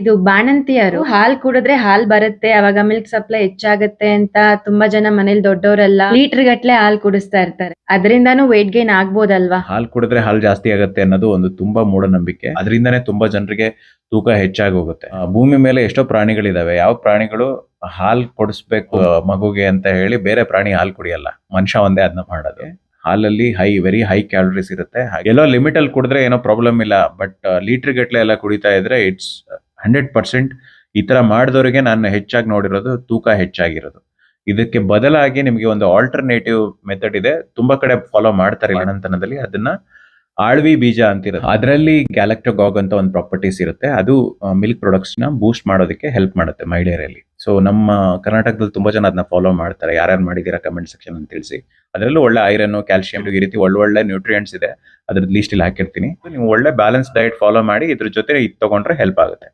ಇದು ಬಾಣಂತಿಯರು. ಹಾಲ್ ಕುಡಿದ್ರೆ ಹಾಲ್ ಬರುತ್ತೆ ಅವಾಗ ಮಿಲ್ಕ್ ಸಪ್ಲೈ ಹೆಚ್ಚಾಗತ್ತೆ ಅಂತ ತುಂಬಾ ಜನ ಮನೇಲಿ ದೊಡ್ಡವರೆಲ್ಲ ಲೀಟರ್ ಗಟ್ಲೆ ಹಾಲ್ ಕುಡಿಸ್ತಾ ಇರ್ತಾರೆ. ಅದರಿಂದಾನು weight ಗೇನ್ ಆಗ್ಬೋದಲ್ವಾ? ಹಾಲು ಕುಡಿದ್ರೆ ಹಾಲು ಜಾಸ್ತಿ ಆಗುತ್ತೆ ಅನ್ನೋದು ಒಂದು ತುಂಬಾ ಮೂಢನಂಬಿಕೆ. ಅದರಿಂದನೇ ತುಂಬಾ ಜನರಿಗೆ ತೂಕ ಹೆಚ್ಚಾಗಿ ಹೋಗುತ್ತೆ ಆ, ಭೂಮಿ ಮೇಲೆ ಎಷ್ಟೋ ಪ್ರಾಣಿಗಳಿದಾವೆ. ಯಾವ ಪ್ರಾಣಿಗಳು ಹಾಲ್ ಕೊಡಿಸ್ಬೇಕು ಮಗುಗೆ ಅಂತ ಹೇಳಿ ಬೇರೆ ಪ್ರಾಣಿ ಹಾಲು ಕುಡಿಯಲ್ಲ. ಮನುಷ್ಯ ಒಂದೇ ಅದನ್ನ ಮಾಡೋದು. ಹಾಲಲ್ಲಿ ಹೈ ವೆರಿ ಹೈ ಕ್ಯಾಲೋರೀಸ್ ಇರುತ್ತೆ. ಹಾಗೆ ಎಲ್ಲೋ ಲಿಮಿಟ್ ಅಲ್ಲಿ ಕುಡಿದ್ರೆ ಏನೋ ಪ್ರಾಬ್ಲಮ್ ಇಲ್ಲ ಬಟ್ ಲೀಟರ್ ಗಟ್ಲೆ ಎಲ್ಲ ಕುಡಿತಾ ಇದ್ರೆ ಇಟ್ಸ್ ಹಂಡ್ರೆಡ್ ಪರ್ಸೆಂಟ್ ಈ ತರ ಮಾಡಿದವರಿಗೆ ನಾನು ಹೆಚ್ಚಾಗಿ ನೋಡಿರೋದು ತೂಕ ಹೆಚ್ಚಾಗಿರೋದು. ಇದಕ್ಕೆ ಬದಲಾಗಿ ನಿಮಗೆ ಒಂದು ಆಲ್ಟರ್ನೇಟಿವ್ ಮೆಥಡ್ ಇದೆ. ತುಂಬಾ ಕಡೆ ಫಾಲೋ ಮಾಡ್ತಾರೆ ಅನಂತನದಲ್ಲಿ. ಅದನ್ನ ಆಳ್ವಿ ಬೀಜ ಅಂತಿರೋದು. ಅದರಲ್ಲಿ ಗ್ಯಾಲಕ್ಟೋಗಾಗ್ ಅಂತ ಒಂದು ಪ್ರಾಪರ್ಟೀಸ್ ಇರುತ್ತೆ. ಅದು ಮಿಲ್ಕ್ ಪ್ರಾಡಕ್ಟ್ಸ್ನ ಬೂಸ್ಟ್ ಮಾಡೋದಕ್ಕೆ ಹೆಲ್ಪ್ ಮಾಡುತ್ತೆ ಮಹಿಳೆಯರಲ್ಲಿ ಸೊ ನಮ್ಮ ಕರ್ನಾಟಕದಲ್ಲಿ ತುಂಬಾ ಜನ ಅದನ್ನ ಫಾಲೋ ಮಾಡ್ತಾರೆ. ಯಾರ್ಯಾರು ಮಾಡಿದೀರಾ ಕಮೆಂಟ್ ಸೆಕ್ಷನ್ ಅಂತ ತಿಳಿಸಿ. ಅದರಲ್ಲೂ ಒಳ್ಳೆ ಐರನ್ ಕ್ಯಾಲ್ಸಿಯಂ ಈ ರೀತಿ ಒಳ್ಳೊಳ್ಳೆ ನ್ಯೂಟ್ರಿಯೆಂಟ್ಸ್ ಇದೆ. ಅದ್ರ ಲೀಸ್ಟ್ ಇಲ್ಲಿ ಹಾಕಿರ್ತೀನಿ. ನೀವು ಒಳ್ಳೆ ಬ್ಯಾಲೆನ್ಸ್ ಡಯಟ್ ಫಾಲೋ ಮಾಡಿ ಇದ್ರ ಜೊತೆ ಇದು ತಗೊಂಡ್ರೆ ಹೆಲ್ಪ್ ಆಗುತ್ತೆ.